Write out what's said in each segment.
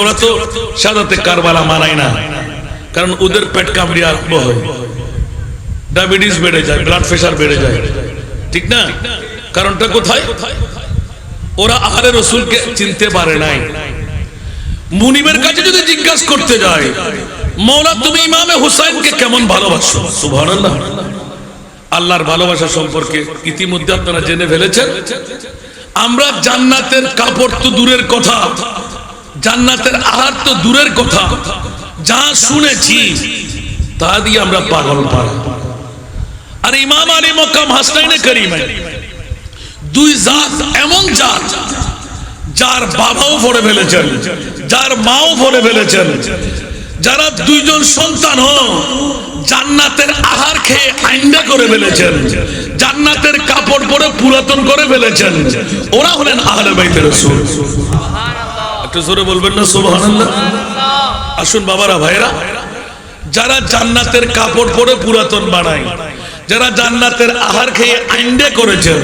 ওরা তো মানায় না। কারণ ওদের পেট কামড়ি আরম্ভ হয়। ডায়াবেটিস বেড়ে যায়, ব্লাড প্রেশার বেড়ে যায়। ঠিক না? কারণটা কোথায়? ওরা আহারে রসুলকে চিনতে পারে নাই। মুনিবের কাছে যদি জিজ্ঞাসা করতে যায়, মৌলা, তুমি ইমামে হুসাইনকে কেমন ভালোবাসো? আল্লাহর ভালোবাসা সম্পর্কে ইতিমধ্যে আপনারা জেনে ফেলেছেন। আমরা জান্নাতের কাপড় তো দূরের কথা, জান্নাতের আহার তো দূরের কথা, যা শুনেছি, তা দিয়ে আমরা পাগল পারা। আর ইমাম আলী মক্কাম হাসনাইনে করিমে, দুই জাত এমন জাত, যার বাবাও পড়ে ফেলেছেন, যার মাও ভরে ফেলেছেন যারা দুইজন সন্তান জান্নাতের আহার খেয়ে আইন্ডা করে ফেলেছেন, জান্নাতের কাপড় পরে পুরাতন করে ফেলেছেন। ওরা হলেন আহলে বাইতের রাসূল। একটু জোরে বলবেন না, সুবহানাল্লাহ? আসুন বাবারা ভাইরা যারা জান্নাতের কাপড় পরে পুরাতন বানায়, যারা জান্নাতের আহার খেয়ে আইন্ডে করেছেন,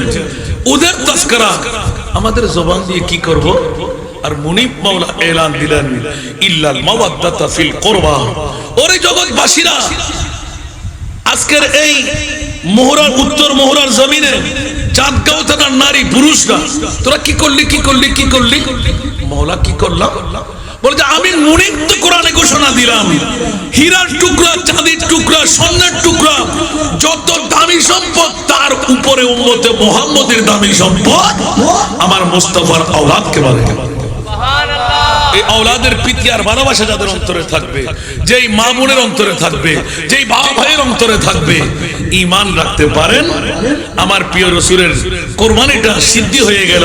ওদের তস্করা, আমাদের জবান দিয়ে কি করব? আর মুনিব মাওলা এলান দিলেন, ইল্লাল মাওয়াদ্দাতা ফিল কুরবা। ওরে জগৎবাসীরা, আজকের এই মোহরার, উত্তর মোহরার জমিনে চাঁদগাঁও থানার নারী পুরুষরা, তোরা কি করলি কি করলি কি করলি? মৌলা কি করলাম? যে, আমি মুনিব তো কোরআনে ঘোষণা দিলাম। হীরার টুকরা, চাঁদির টুকরা, স্বর্ণের টুকরা, যত দামি সম্পদ, তার উপরে উন্মতে মোহাম্মদের দামি সম্পদ আমার মোস্তফার আওলাদকে বলে। আওলাদের আর ভালোবাসা যাদের অন্তরে থাকবে, যেই মা অন্তরে থাকবে, যেই অন্তরে থাকবে ইমান রাখতে পারেন। আমার প্রিয় রসুরের কোরবানিটা সিদ্ধি হয়ে গেল।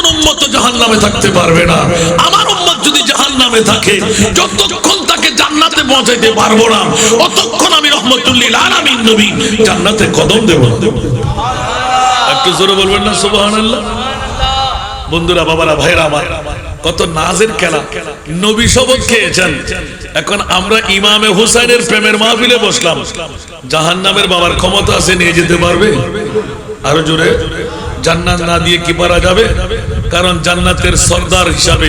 একজন উম্মত জাহান্নামে থাকতে পারবে না। আমার উম্মত যদি জাহান্নামে থাকে, যতক্ষণ তাকে জান্নাতে পৌঁছাইতে পারব না ততক্ষণ আমি রহমতুল্লিল আলামিন নবী জান্নাতে কদম দেব একটু জোরে বলবেন না, সুবহানাল্লাহ? বন্ধুরা, বাবারা ভাইরা আমার, কত নাজের খেলা। নবী শপথ খেয়েছেন। এখন আমরা ইমামে হুসাইনের প্রেমের মাহফিলে বসলাম। জাহান্নামের বাবার ক্ষমতা আছে, নিয়ে যেতে পারবে? আরও জোরে। জান্নাত না দিয়ে কি পারা যাবে? কারণ জান্নাতের সর্দার হিসাবে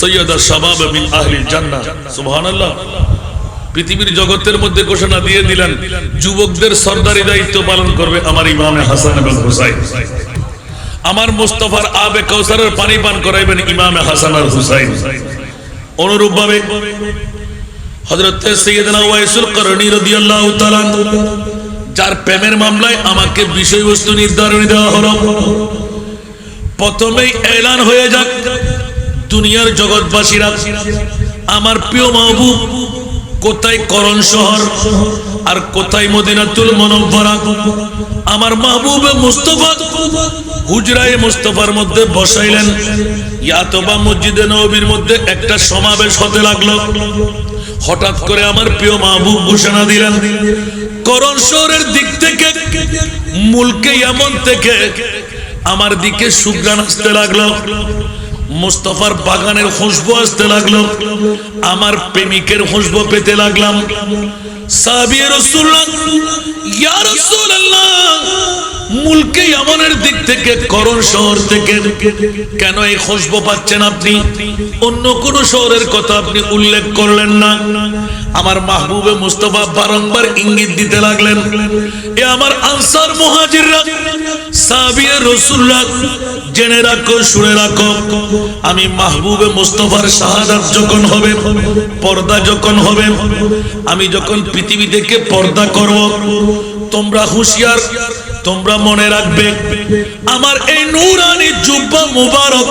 সৈয়দা শাবাব মিন আহলিল জান্নাহ সুবহানাল্লাহ। পৃথিবীর জগতের মধ্যে ঘোষণা দিয়ে দিলেন, যুবকদের সর্দারি দায়িত্ব পালন করবে আমার ইমামে হাসান এবং হুসাইন। আমার মুস্তফার আবে কৌসারের পানি পান করাইবেন ইমামে হাসান আর হুসাইন। অনুরূপ ভাবে হযরত সৈয়দনা ওয়াইসুল করণী রাদিয়াল্লাহু তাআলা যার প্রেমের মামলায় আমাকে বিষয়বস্তু নির্ধারণ দেওয়া হলো। প্রথমেই এলান হয়ে যাক দুনিয়ার জগৎবাসীরা। আমার প্রিয় মাহবুব, কোথায় করণ শহর আর কোথায় মদিনাতুল মনব্বরা আমার মাহবুবে মুস্তফা হুজরায়ে মুস্তফার মধ্যে বসাইলেন। ইয়াতবা মসজিদে নবীর মধ্যে একটা সমাবেশ হতে লাগল। হঠাৎ করে আমার প্রিয় মাহবুব ঘোষণা দিলেন, করণ শহরের দিক থেকে, মুলকে এমন থেকে আমার দিকে সুগ্রাণ আসতে লাগল, মুস্তফার বাগানের খুশবু আসতে লাগল, আমার প্রেমিকের খুশবু পেতে লাগলাম। সাহাবিয়ে রাসূলুল্লাহ, ইয়া রাসূলুল্লাহ মুলকে ইয়ামানের দিক থেকে, করণ শহর থেকে। কেন এই খুশবু পাচ্ছেন আপনি? অন্য কোন শহরের কথা আপনি উল্লেখ করলেন না। আমার মাহবুবে মুস্তফা বারংবার ইঙ্গিত দিতে লাগলেন, এ আমার আনসার মুহাজিররা, সাহাবিয়ে রাসূলুল্লাহ জেনে রাখো, শুনে রাখো, আমি মাহবুবে মুস্তফার শাহাদাত যখন হবে, পর্দা যখন হবে, আমি যখন পৃথিবী থেকে পর্দা করব, তোমরা হুঁশিয়ার তোমরা মনে রাখবে, আমার এই নূরানি জুব্বা মুবারক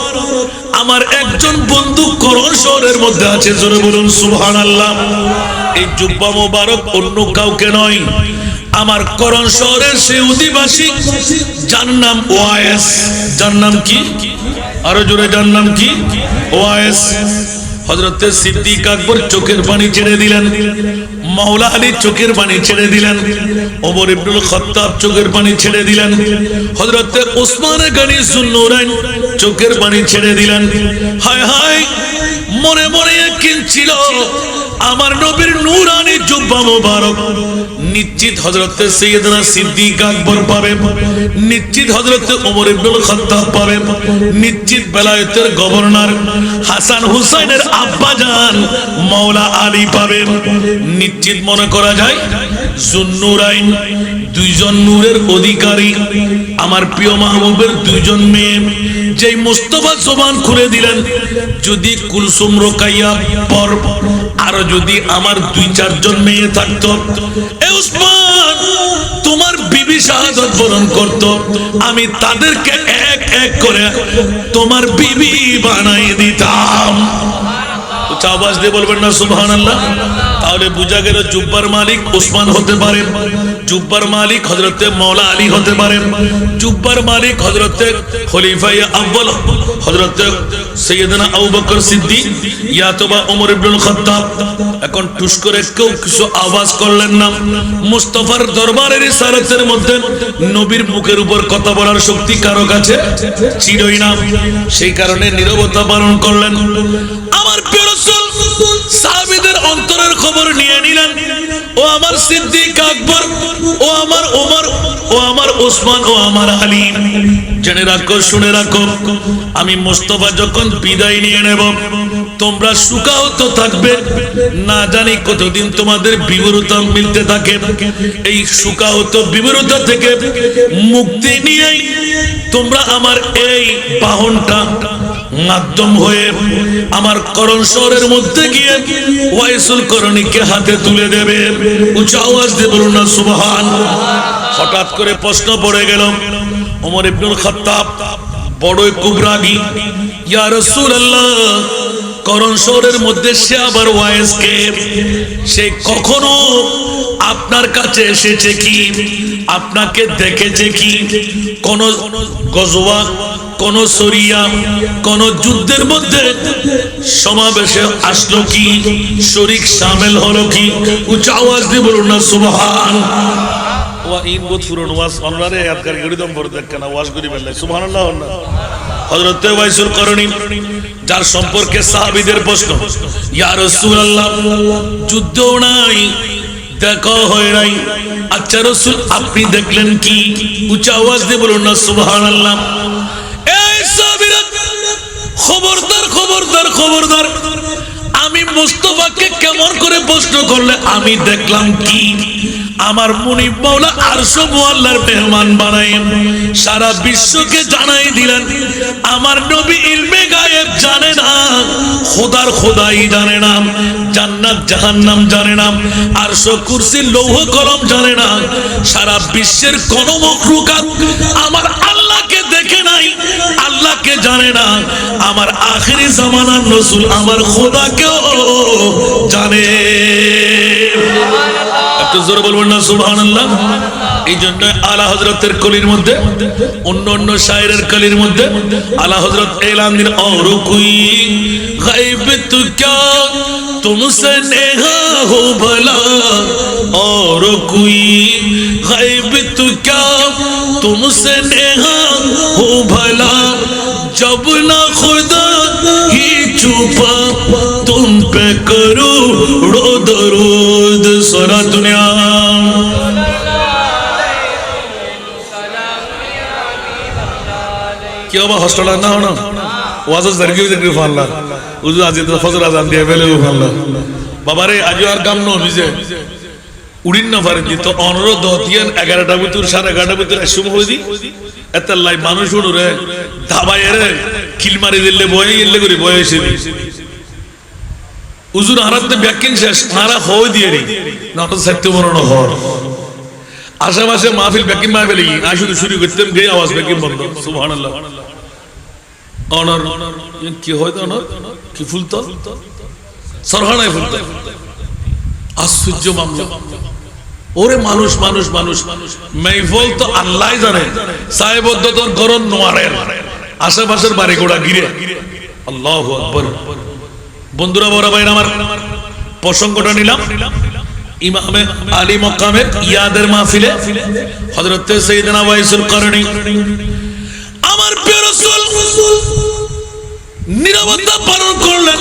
আমার একজন বন্ধু করণ শহরের মধ্যে আছে, জোরে বলুন সুবহানাল্লাহ। এই জুব্বা মুবারক অন্য কাউকে নয়, আমার করণ শহরের সে অধিবাসী, যার নাম ওয়াইস যার নাম কি? আরও জোরে, যার নাম কি? ওয়াইস হজরতে সিদ্দিক আকবর চোখের পানি ছেড়ে দিলেন। মাওলা আলী চোখের পানি ছেড়ে দিলেন। ওমর ইবনুল খত্তাব চোখের পানি ছেড়ে দিলেন। হযরত ওসমান গনি সুন্নুরাইন চোখের পানি ছেড়ে দিলেন। হায় হায়, মনে মনে কিন ছিল আমার নবীর নূরানি জুব্বা মোবারক। নিশ্চিত হযরতে সাইয়েদনা সিদ্দিক আকবর পাবে। নিশ্চিত হযরতে ওমর ইবনুল খাত্তাব পাবে। নিশ্চিত বেলায়েতের গভর্নর হাসান হুসাইনের আব্বা জান মাওলা আলী পাবে নিশ্চিত মনে করা যায় জুন্নুরাইন দুইজন নূরের অধিকারী, আমার প্রিয় মাহবুবের দুইজন মেয়ে। যেই মোস্তফা জবান খুলে দিলেন, যদি কুলসুম রোকাইয়া পর, আরও যদি আমার দুই চারজন মেয়ে থাকতো, এ তোমার বিবি শাহাদত বরণ করত, আমি তাদেরকে এক এক করে তোমার বিবি বানাই দিতাম। আওয়াজ দিয়ে বলবেন না সুবহান আল্লাহ তাহলে বুঝা গেল জুব্বার মালিক ওসমান হতে পারেন জুব্বার মালিক হজরতে মৌলা আলী হতে পারেন জুব্বার মালিক হজরতে খলিফা আব্বাল হজরতে সৈয়দনা ইয়াতবা ওমর এখন টুস করে কেউ কিছু আওয়াজ করলেন না। দরবারের মধ্যে নবীর মুখের উপর কথা বলার শক্তি কারও কাছে ছিলই না। সেই কারণে নীরবতা পালন করলেন। আমার প্রিয় রাসূল অন্তরের খবর নিয়ে নিলেন। ও আমার সিদ্দিক আকবর, ও আমার ওমর, ও আমার ওসমান, ও আমার আলী। জেনে রাখো, শুনে রাখো, আমি মোস্তফা যখন বিদায় নিয়ে নেব, তোমরা সুখাহত থাকবে। না জানি কতদিন তোমাদের বিবরতা মিলতে থাকে। এই সুখাহত বিবরতা থেকে মুক্তি নিয়ে তোমরা আমার এই বাহনটা মাধ্যম হয়ে আমার করণ শহরের মধ্যে গিয়ে ওয়াইসুল করণীকে হাতে তুলে দেবে। উঁচু আওয়াজ দিয়ে বলুন না, সুবহান। হঠাৎ করে প্রশ্ন পড়ে গেল, ওমর ইবনুল খাত্তাব বড়ই ইয়া রাসূলুল্লাহ, করণ শহরের মধ্যে সে আবার সে কখনো আপনার কাছে এসেছে কি? আপনাকে দেখেছে কি? কোন গজওয়া কোন সরিয়া, কোন যুদ্ধের মধ্যে সমাবেশে আসলো কি? শরিক সামিল হলো কি? উচ্চ আওয়াজ দিয়ে বলুন না, সুবহান। যার সম্পর্কে সাহাবীদের প্রশ্ন, ইয়া রাসূলুল্লাহ যুদ্ধ নাই, দেখা হয় নাই। আচ্ছা রসুল, আপনি দেখলেন কি? উঁচা আওয়াজ দিয়ে বলুন না, সুবহানাল্লাহ। এই খবরদার খবরদার। আমি মুস্তফাকে কেমন করে প্রশ্ন করলে আমি দেখলাম কি? আমার মুনিব মাওলা আরশো মোয়াল্লার মেহমান বানাই সারা বিশ্বকে জানাই দিলেন, আমার নবী ইলমে গায়েব জানে না, খোদার খোদাই জানে না, জান্নাত জাহান্নাম জানে না, আরশো কুরসি লৌহ কলম জানে না। সারা বিশ্বের কোন মখলুকাত আমার আল্লাহকে দেখে নাই, আল্লাহকে জানে না। আমার আখেরি জামানার রসুল আমার খোদাকেও জানে। একটু জোরে বলবেন না সুবহান আল্লাহ এই জন্য আলা হজরতের কলির মধ্যে, অন্য অন্য শায়রের কলির মধ্যে আলা হজরত এলান দিন অর তুমসে নেহা হো ভলা। অর কুই গাইব তু ক্যা? তুমসে নেহা হো ভলা। জব না খুদা হি চুপা, তুম পে করো রো দরুদ সারা দুনিয়া। কি বাবা হসটাল না হনা ওয়াজ জারগি জারগি ফাল্লা। উজু আজি তো ফজর আজান দিয়ে ফেলে ফাল্লা। বাবারে আজ আর কাম ন বিজে উড়িন না পারে দি তো অনুরোধ দিয়েন এগারোটা ভিতর, সাড়ে এগারোটা ভিতর এসম হয়ে দি এত লাই মানুষ উড়ে ধাবাই রে কিল মারি দিলে বয়ে গেলে করে বয়ে এসে ব্যাকিং শেষ হারা হয়ে দিয়ে নি নট সাহিত্য মরণ হর আশেপাশে মাহফিল ব্যাকিং মাহফিল আই শুধু শুরু করতাম গে আওয়াজ ব্যাকিং বন্ধ। সুবহানাল্লাহ। অনর কি হয় তো অনর? কি ফুলতল সরহানায় ফুলতল আশ্চর্য মামলা। ওরে মানুষ মানুষ মানুষ। মেইফল তো আল্লাহ জানে। সাহেবদ্দ তোর গরম নোয়ারের। আশেপাশের বাড়ি গোড়া গিরে আল্লাহ আকবর। বন্ধুরা, বড় ভাইরা আমার, প্রসঙ্গটা নিলাম। ইমামে আলী মকামের ইয়াদের মাহফিলে হযরত সাইয়েদনা ওয়াইসুল করণী। আমার প্রিয় রাসূল নিরবতা পালন করলেন।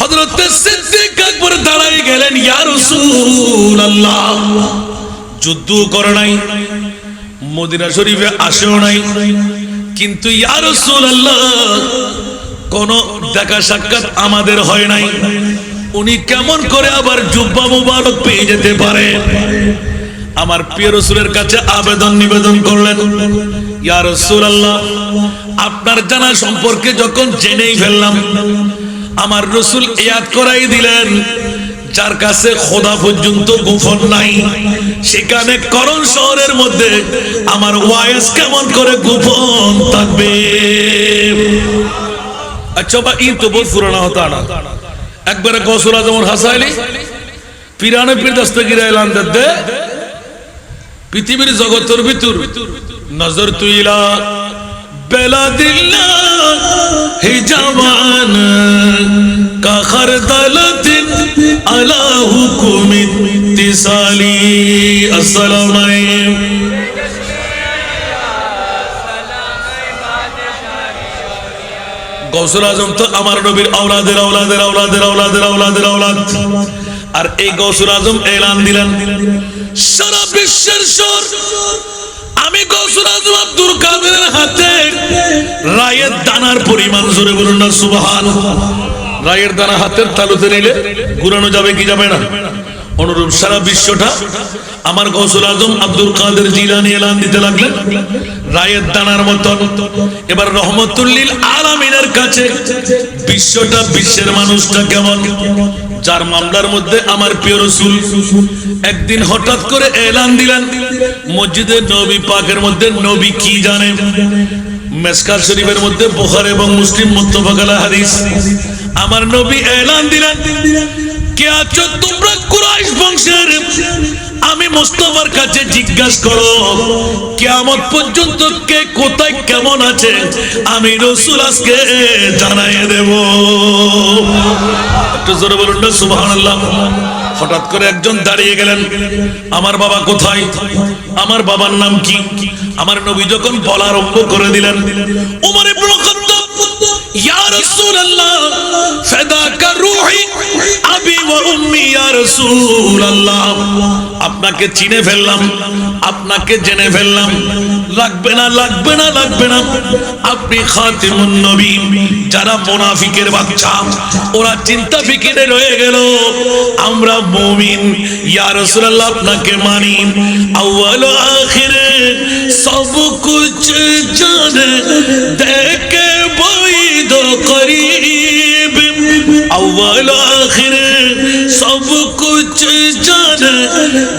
হযরত সিদ্দিক আকবর দাঁড়াই গেলেন, ইয়া রাসূলুল্লাহ যুদ্ধ করে নাই, মদিনা শরীফে আসেও নাই, কিন্তু ইয়া রাসূলুল্লাহ কোন দেখা সাক্ষাৎ আমাদের হয় নাই। উনি কেমন করে আবার জুব্বা মুবারক পেয়ে যেতে পারে? আমার প্রিয় রসুলের কাছে আবেদন নিবেদন করলেন রাসূলুল্লাহ, আপনার জানা সম্পর্কে যখন জেনেই ফেললাম, আমার রসুল ইয়াদ করাই দিলেন, যার কাছে খোদা পর্যন্ত গোপন নাই। সেখানে করণ শহরের মধ্যে আমার ওয়াইস কেমন করে গোপন থাকবে? আচ্ছা বা तो বহুত পুরানা হতা না। একবারে গসুল আজম হাসাইলি, পিরানে পীর দস্তগিরা এলান দে। পৃথিবীর জগতের ভিতর নজর তুইলা, বেলা দিল্লা। গৌসুল আজম তো আমার নবীর আওলাদের আওলাদের আওলাদের আওলাদের আওলাদের আওলাদ আর এই গৌসুল আজম এলান দিলেন। সারা বিশ্বের স্বর আমি গৌসুল আজম আব্দুল কাদেরের হাতে রায়ের দানার পরিমাণ জোরে বলুন না রায়ের দানা হাতের তালুতে নিলে ঘুরানো যাবে কি যাবে না? অনুরূপ সারা বিশ্বটা আমার গৌসুল আজম আব্দুল কাদের জিলানি এলান দিতে লাগলেন। রায়ের দানার মতন। এবার রহমতুল্লিল আলামিনের কাছে বিশ্বটা, বিশ্বের মানুষটা কেমন? যার মামলার মধ্যে আমার প্রিয় রসুল একদিন হঠাৎ করে এলান দিলেন মসজিদের নবী পাকের মধ্যে নবী কি জানে? মেসকার শরীফের মধ্যে বোখার এবং মুসলিম মুত্তফাকালা হাদিস। আমার নবী এলান দিলেন কে আছো তোমরা কুরাইশ বংশের? আমি কাছে জিজ্ঞাসা করো পর্যন্ত কে কোথায় কেমন আছে? আমি আজকে দেব। একটু জোরে বলুন না হঠাৎ করে একজন দাঁড়িয়ে গেলেন। আমার বাবা কোথায়? আমার বাবার নাম কি? আমার নবী যখন বলা আরম্ভ করে দিলেন, উমর আপনাকে চিনে ফেললাম, আপনাকে জেনে ফেললাম। লাগবে না লাগবে না লাগবে না। আপনি খাতিমুন নবী, যারা মুনাফিকের বাচ্চা, ওরা চিন্তা ফিকিরে রয়ে গেল। আমরা মুমিন, ইয়া আপনাকে মানি। আউয়াল আখিরে, সব কুছ জানে, দেখে بعید و قریب اول آخر سب کچھ جان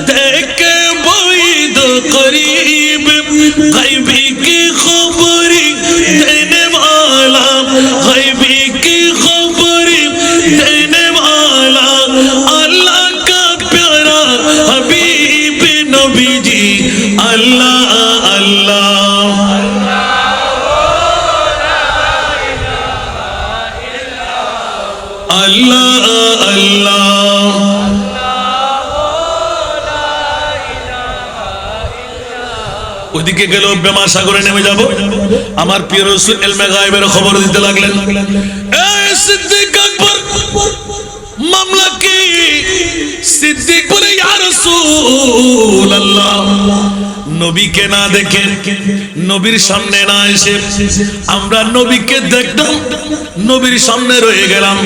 دیکھ بعید و قریب غیبی کی خبری دینے والا غیبی کی خبری دینے والا اللہ کا پیارا حبیب نبی جی اللہ اللہ আল্লাহ আল্লাহ। ওইদিকে গেল বেমা সাগরে নেমে যাব। আমার প্রিয় রসুল এলমে গায়েবের খবর দিতে লাগলেন। সিদ্দিক আকবর, মামলা কি? সিদ্দিক বলে, ইয়া রাসূলুল্লাহ। নবীকে না দেখে, নবীর সামনে না এসে আমরা নবীকে দেখলাম নবীর সামনে রয়ে গেলাম,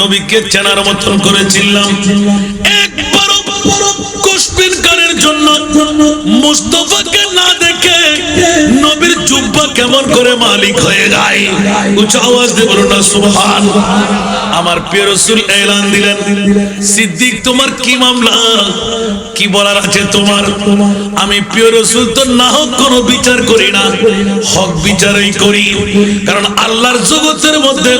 নবীকে চেনার মতন করে চিনলাম। একবারও কুশপিনকারের জন্য মুস্তফাকে না দেখে নবীর জুব্বা কেমন করে মালিক হয়ে যায়? উচ্চ আওয়াজ দিয়ে বলুন না, সুবহান। আমার প্রিয় রসুল এলান দিলেন, সিদ্দিক, তোমার কি মামলা? কি বলার আছে তোমার? আমি প্রিয় রসুল তো না হোক কোনো বিচার করি না। হক বিচারই করি। কারণ আল্লাহর জগতের মধ্যে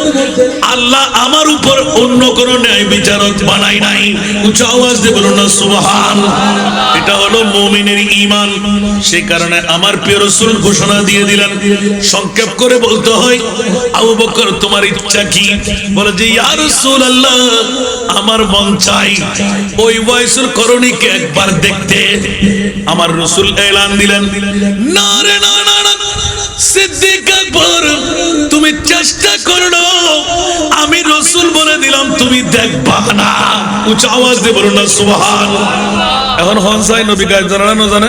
আল্লাহ আমার উপর অন্য কোনো ন্যায় বিচারক বানাই নাই। উচ্চ আওয়াজ দিয়ে বলুন না, সুবহান। এটা হলো মুমিনের ঈমান। সেই কারণে আমার প্রিয় রসুল ঘোষণা দিয়ে দিলেন। সংক্ষেপ করে বলতে হয়, আবু বকর, তোমার ইচ্ছা কি? বলে যে, ইয়া রাসূলুল্লাহ, আমার মন চাই। ওই ওয়াইসুল করণীকে একবার দেখতে। আমার রসুল এলান দিলেন না রে না না সিদ্দিক আকবর, তুমি চেষ্টা করো। আমি রসুল বলে দিলাম, তুমি দেখবা না। উচ্চ আওয়াজ দিয়ে বলুন না, সুবহান। এখন হনসাই নবী গায়ে জানা জানে?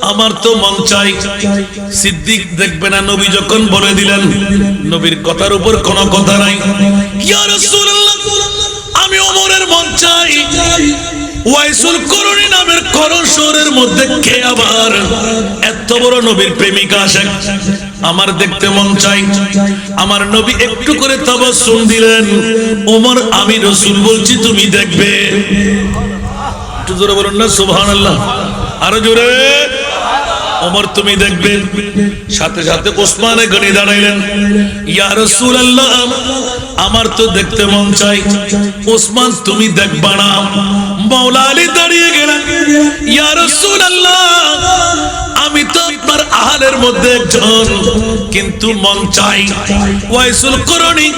আমার তো মন চাই। সিদ্দিক দেখবে না, নবী যখন বলে দিলেন, নবীর কথার উপর কোনো কথা নাই। আমি ওমরের মন চাই। এত বড় নবীর প্রেমিকা আমার দেখতে মন চাই। আমার নবী একটু করে তাবাসসুম দিলেন। ওমর, আমি রসুল বলছি, তুমি দেখবে। একটু জোরে বলুন না, সুবহানাল্লাহ। আরও জোরে। ওমর, তুমি দেখবে। সাথে সাথে ওসমানে গনি দাঁড়াইলেন। ইয়া রাসূলুল্লাহ, আমার তো দেখতে মন চাই। ওসমান, তুমি দেখবা না। মাওলা আলী দাঁড়িয়ে গেলেন। ইয়া রাসূলুল্লাহ, আমি তো আপনার আহারের মধ্যে একজন, কিন্তু মন চাই। ওয়াইসুল করণী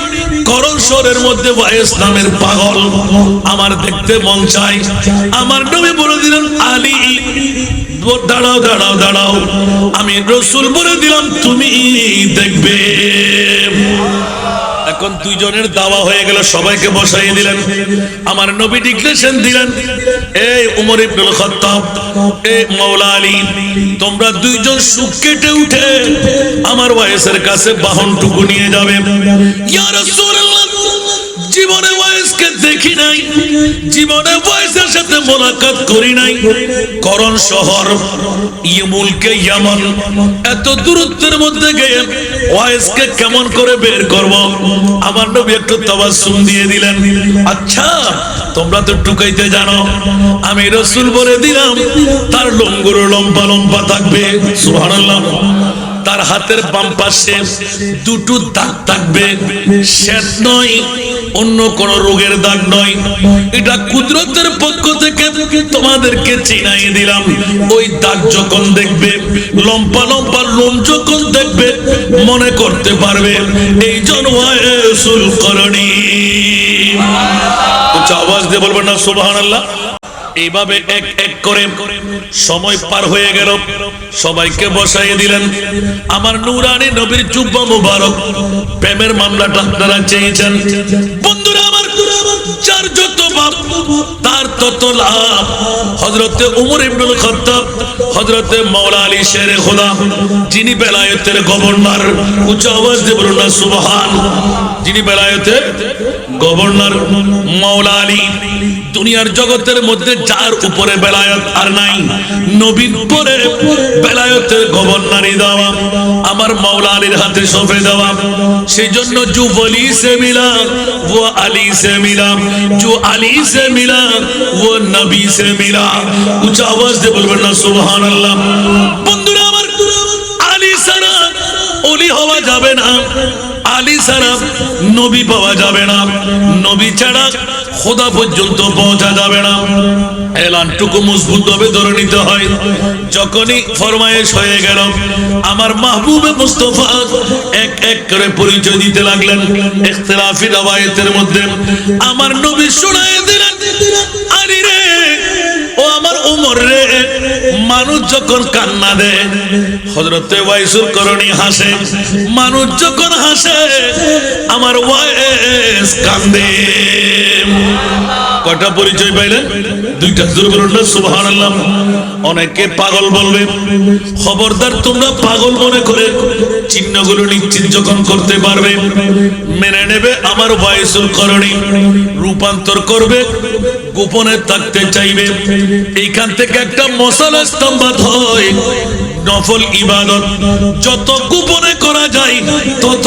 করণ শহরের মধ্যে ওয়াইস নামের পাগল। আমার দেখতে মন চাই। আমার নবী বলে দিলেন, আলী। দাঁড়াও দাঁড়াও দাঁড়াও। আমি রসুল বলে দিলাম, তুমি দেখবে। এখন দুইজনের দাওয়া হয়ে গেল, সবাইকে বসাই দিলেন। আমার নবী ডিক্লেশন দিলেন, এই উমর ইবনুল খাত্তাব, এই মাওলা আলী, তোমরা দুইজন সুখ কেটে উঠে আমার ওয়াইসের কাছে বাহনটুকু নিয়ে যাবে। ইয়া রাসূলুল্লাহ, জীবনে ওয়াইসকে দেখি নাই। জীবনে ওয়াইসের সাথে মোলাকাত করি নাই। করণ শহর ইমুলকে ইয়ামান। এত দূরত্বের মধ্যে গিয়ে ওয়াইসকে কেমন করে বের করব? আমার নবী একটু তাবাসসুম দিয়ে দিলেন। আচ্ছা তোমরা তো টুকাইতে জানো, আমি রসুল বলে দিলাম, তার লঙ্গুর লম্বা লম্বা থাকবে। সুবহানাল্লাহ। তার হাতের বাম পাশে দুটো দাগ থাকবে। শ্বেত নয় অন্য কোন রোগের দাগ নয়। এটা কুদরতের পক্ষ থেকে তোমাদেরকে চিনাই দিলাম। ওই দাগ যখন দেখবে, লম্পা লম্পা লোম যখন দেখবে, মনে করতে পারবে, এই জন্য করণী। আওয়াজ দিয়ে বলবেন না সুবহান আল্লাহ এইভাবে এক এক করে সময় পার হয়ে গেল। সবাইকে বসাইয়ে দিলেন। আমার নুরানি নবীর জুব্বা মুবারক, প্রেমের মামলাটা আপনারা চেয়েছেন। বন্ধুরা, আমার যার যত বাপ, তার তত লাভ। হজরতে উমর ইবনুল হজরতে মাওলা আলী শেরে যিনি বেলায়েতের গভর্নর উচ্চ আওয়াজ দিয়ে না, সুবহান। যিনি বেলায়েতের গভর্নর, মাওলা আলী। দুনিয়ার জগতের মধ্যে যার উপরে বেলায়ত আর নাই, নবীর পরে বেলায়তের গভর্নারি দেওয়া, আমার মাওলা আলীর হাতে সঁপে দেওয়া। সেই জন্য জু বলি সে মিলাম ও আলী সে মিলাম জু আলী সে মিলাম ও নবী সে মিলাম উচ্চ আওয়াজ দিয়ে বলবেন না সুবহান আল্লাহ বন্ধুরা আমার, আলী সারা ওলি হওয়া যাবে না। আলী সারা নবী পাওয়া যাবে না। নবী ছাড়া খোদা পর্যন্ত পৌঁছা যাবে না। এলানটুকু মজবুত ভাবে ধরে নিতে হয়। যখনই ফরমায়েশ হয়ে গেল, আমার মাহবুবে মুস্তফা এক এক করে পরিচয় দিতে লাগলেন ইখতিলাফি রওয়ায়াতের মধ্যে। আমার নবী শোনায় দিলেন আরে রে! আমার উমর রে মানুষ যখন কান্না দেয় হজরতে ওয়াইসুর করণী হাসে, মানুষ যখন হাসে, আমার ওয়াইস কান্দে। কয়টা পরিচয় পাইলেন? দুইটা। দুর্বলটা সুবহান আল্লাহ অনেকে পাগল বলবে, খবরদার, তোমরা পাগল মনে করে চিহ্নগুলো নিশ্চিত যখন করতে পারবে, মেনে নেবে, আমার বয়সুল করণী রূপান্তর করবে, গোপনে থাকতে চাইবে। এইখান থেকে একটা মশালা স্তম্ভাত হয় নফল ইবাদত, যত গোপনে করা যায়, তত